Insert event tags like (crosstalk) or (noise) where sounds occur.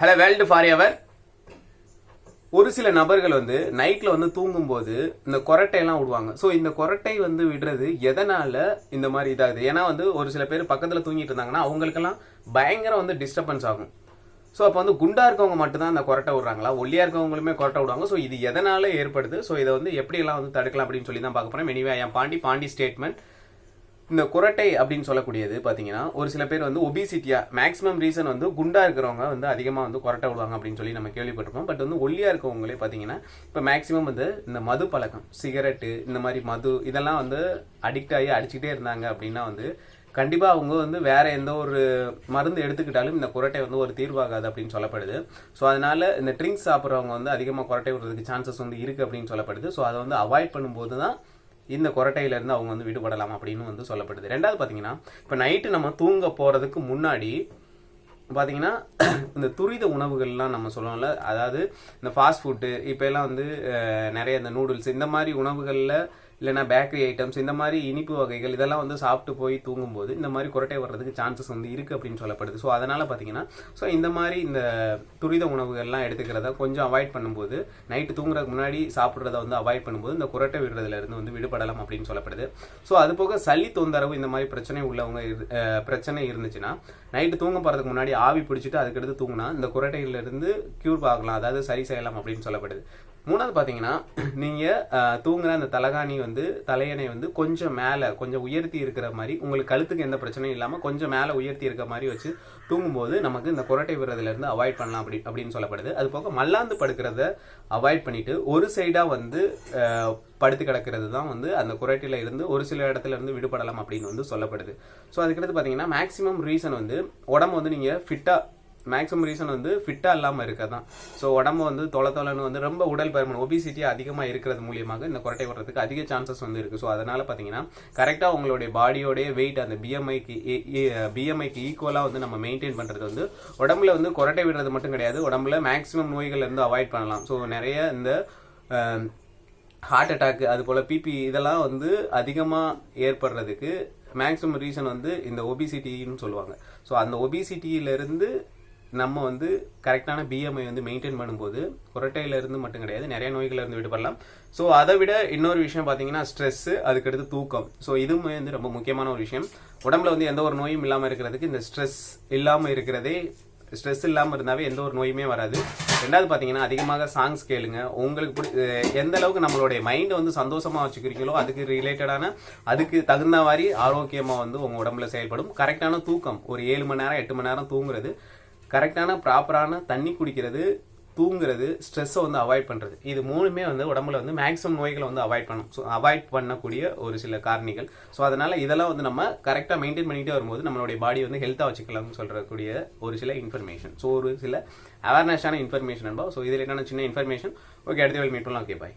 Hello world for ever ஒரு சில நபர்கள் வந்து நைட்டில் வந்து தூங்கும்போது இந்த கொரட்டையெல்லாம் விடுவாங்க. ஸோ இந்த கொரட்டை வந்து விடுறது எதனால் இந்த மாதிரி இதாகுது? ஏன்னா வந்து ஒரு சில பேர் பக்கத்தில் தூங்கிட்டு இருந்தாங்கன்னா அவங்களுக்கெல்லாம் பயங்கர வந்து டிஸ்டர்பன்ஸ் ஆகும். ஸோ அப்போ வந்து குண்டா இருக்கவங்க மட்டும்தான் அந்த கொரட்டை விடுறாங்களா? ஒல்லியா இருக்கவங்களுமே கொரட்டை விடுவாங்க. ஸோ இது எதனால ஏற்படுது? ஸோ இதை வந்து எப்படியெல்லாம் வந்து தடுக்கலாம் அப்படின்னு சொல்லி தான் பார்க்க போகிறேன் எனிவே என் பாண்டி பாண்டி ஸ்டேட்மெண்ட் இந்த குரட்டை அப்படின்னு சொல்லக்கூடியது பார்த்தீங்கன்னா ஒரு சில பேர் வந்து ஒபிசிட்டியா மேக்ஸிமம் ரீசன் வந்து குண்டா இருக்கிறவங்க வந்து அதிகமாக வந்து கொரட்டை விடுவாங்க அப்படின்னு சொல்லி நம்ம கேள்விப்பட்டிருப்போம். பட் வந்து ஒல்லியா இருக்கவங்களே பார்த்தீங்கன்னா இப்போ மேக்ஸிமம் வந்து இந்த மது பழக்கம் சிகரெட்டு இந்த மாதிரி மது இதெல்லாம் வந்து அடிக்ட் ஆகி அடிச்சுக்கிட்டே இருந்தாங்க அப்படின்னா வந்து கண்டிப்பாக அவங்க வந்து வேற எந்த ஒரு மருந்து எடுத்துக்கிட்டாலும் இந்த குரட்டை வந்து ஒரு தீர்வாகாது அப்படின்னு சொல்லப்படுது. ஸோ அதனால இந்த ட்ரிங்க்ஸ் சாப்பிட்றவங்க வந்து அதிகமாக குரட்டை விடுறதுக்கு சான்சஸ் வந்து இருக்கு அப்படின்னு சொல்லப்படுது. ஸோ அதை வந்து அவாய்ட் பண்ணும்போது தான் இந்த கொரட்டையிலேருந்து அவங்க வந்து விடுபடலாம் அப்படின்னு வந்து சொல்லப்படுது. ரெண்டாவது பார்த்தீங்கன்னா இப்போ நைட்டு நம்ம தூங்க போகிறதுக்கு முன்னாடி பார்த்தீங்கன்னா (clears throat) இந்த துரித உணவுகள்லாம் நம்ம சொல்லுவோம்ல அதாவது இந்த ஃபாஸ்ட் ஃபுட்டு இப்போ எல்லாம் வந்து நிறைய இந்த நூடுல்ஸ் இந்த மாதிரி உணவுகளில் இல்லைன்னா பேக்கரி ஐட்டம்ஸ் இந்த மாதிரி இனிப்பு வகைகள் இதெல்லாம் வந்து சாப்பிட்டு போய் தூங்கும்போது இந்த மாதிரி குரட்டை வர்றதுக்கு சான்சஸ் வந்து இருக்குது அப்படின்னு சொல்லப்படுது. ஸோ அதனால் பார்த்தீங்கன்னா ஸோ இந்த மாதிரி இந்த துரித உணவுகள்லாம் எடுத்துக்கிறத கொஞ்சம் அவாய்ட் பண்ணும்போது நைட்டு தூங்குறதுக்கு முன்னாடி சாப்பிட்றத வந்து அவாய்ட் பண்ணும்போது இந்த குரட்டை விடுறதுலேருந்து வந்து விடுபடலாம் அப்படின்னு சொல்லப்படுது. ஸோ அது போக சளி தொந்தரவு இந்த மாதிரி பிரச்சனை உள்ளவங்க இரு- பிரச்சனை இருந்துச்சுன்னா நைட்டு தூங்க போகிறதுக்கு முன்னாடி ஆவி பிடிச்சிட்டு அதுக்கடுத்து தூங்கினா இந்த குரட்டையிலேருந்து க்யூர் ஆகலாம் அதாவது சரி செய்யலாம் அப்படின்னு சொல்லப்படுது. மூணாவது பார்த்தீங்கன்னா நீங்கள் தூங்குற அந்த தலகாணி வந்து தலையணை வந்து கொஞ்சம் மேலே கொஞ்சம் உயர்த்தி இருக்கிற மாதிரி உங்களுக்கு கழுத்துக்கு எந்த பிரச்சனையும் இல்லாமல் கொஞ்சம் மேலே உயர்த்தி இருக்கிற மாதிரி வச்சு தூங்கும்போது நமக்கு இந்த குரட்டை விடுறதுலேருந்து அவாய்ட் பண்ணலாம் அப்படி அப்படின்னு சொல்லப்படுது. அது போக மல்லாந்து படுக்கிறத அவாய்ட் பண்ணிவிட்டு ஒரு சைடாக வந்து படுத்து கிடக்கிறது தான் வந்து அந்த குரட்டில இருந்து ஒரு சில இடத்துல இருந்து விடுபடலாம் அப்படின்னு வந்து சொல்லப்படுது. ஸோ அதுக்கடுத்து பார்த்தீங்கன்னா மேக்ஸிமம் ரீசன் வந்து உடம்பு வந்து நீங்கள் ஃபிட்டாக மேக்ஸிமம் ரீசன் வந்து ஃபிட்டாக இல்லாமல் இருக்கிறது தான் ஸோ உடம்பு வந்து தொலை தொலைன்னு வந்து ரொம்ப உடல் பருமன் ஒபிசிட்டி அதிகமாக இருக்கிறது மூலியமாக இந்த குரட்டை வர்றதுக்கு அதிக சான்சஸ் வந்து இருக்குது ஸோ அதனால் பார்த்தீங்கன்னா கரெக்டாக உங்களுடைய பாடியோடைய வெயிட் அந்த பிஎம்ஐக்கு பிஎம்ஐக்கு ஈக்குவலாக வந்து நம்ம மெயின்டைன் பண்ணுறது வந்து உடம்புல வந்து குரட்டை விடுறது மட்டும் கிடையாது. உடம்புல மேக்ஸிமம் நோய்கள் இருந்து அவாய்ட் பண்ணலாம். ஸோ நிறைய இந்த ஹார்ட் அட்டாக் அது போல் பிபி இதெல்லாம் வந்து அதிகமாக ஏற்படுறதுக்கு மேக்ஸிமம் ரீசன் வந்து இந்த ஒபிசிட்டின்னு சொல்லுவாங்க. ஸோ அந்த ஒபிசிட்டியிலேருந்து நம்ம வந்து கரெக்டான பிஎம்ஐ வந்து மெயின்டைன் பண்ணும்போது குரட்டையில இருந்து மட்டும் கிடையாது நிறைய நோய்கள் இருந்து விடுபடலாம். ஸோ அதை விட இன்னொரு விஷயம் பார்த்தீங்கன்னா ஸ்ட்ரெஸ்ஸு அதுக்கடுத்து தூக்கம். ஸோ இதுவுமே வந்து ரொம்ப முக்கியமான ஒரு விஷயம். உடம்புல வந்து எந்த ஒரு நோயும் இல்லாமல் இருக்கிறதுக்கு இந்த ஸ்ட்ரெஸ் இல்லாமல் இருக்கிறதே ஸ்ட்ரெஸ் இல்லாமல் இருந்தாவே எந்த ஒரு நோயுமே வராது. ரெண்டாவது பார்த்தீங்கன்னா அதிகமாக சாங்ஸ் கேளுங்க. உங்களுக்கு பிடி எந்த அளவுக்கு நம்மளுடைய மைண்டை வந்து சந்தோஷமாக வச்சுக்கிறீங்களோ அதுக்கு ரிலேட்டடான அதுக்கு தகுந்த மாதிரி ஆரோக்கியமாக வந்து உங்கள் உடம்புல செயல்படும். கரெக்டான தூக்கம் ஒரு ஏழு மணி நேரம் எட்டு மணி நேரம் தூங்குறது கரெக்டான ப்ராப்பரான தண்ணி குடிக்கிறது தூங்குறது ஸ்ட்ரெஸ்ஸை வந்து அவாய்ட் பண்ணுறது இது மூணுமே வந்து உடம்புல வந்து மேக்ஸிமம் நோய்களை வந்து அவாய்ட் பண்ணும். ஸோ அவாய்ட் பண்ணக்கூடிய ஒரு சில காரணிகள். ஸோ அதனால் இதெல்லாம் வந்து நம்ம கரெக்டாக மெயின்டைன் பண்ணிகிட்டே வரும்போது நம்மளுடைய பாடி வந்து ஹெல்த்தாக வச்சுக்கலாம்னு சொல்கிறக்கூடிய ஒரு சில இன்ஃபர்மேஷன் ஸோ ஒரு சில அவேர்னஸான இன்ஃபர்மேஷன் என்பா ஸோ இதில் என்னென்ன சின்ன இன்ஃபர்மேஷன் ஓகே அடுத்த வேலை மீட் பண்ணலாம் ஓகே பாய்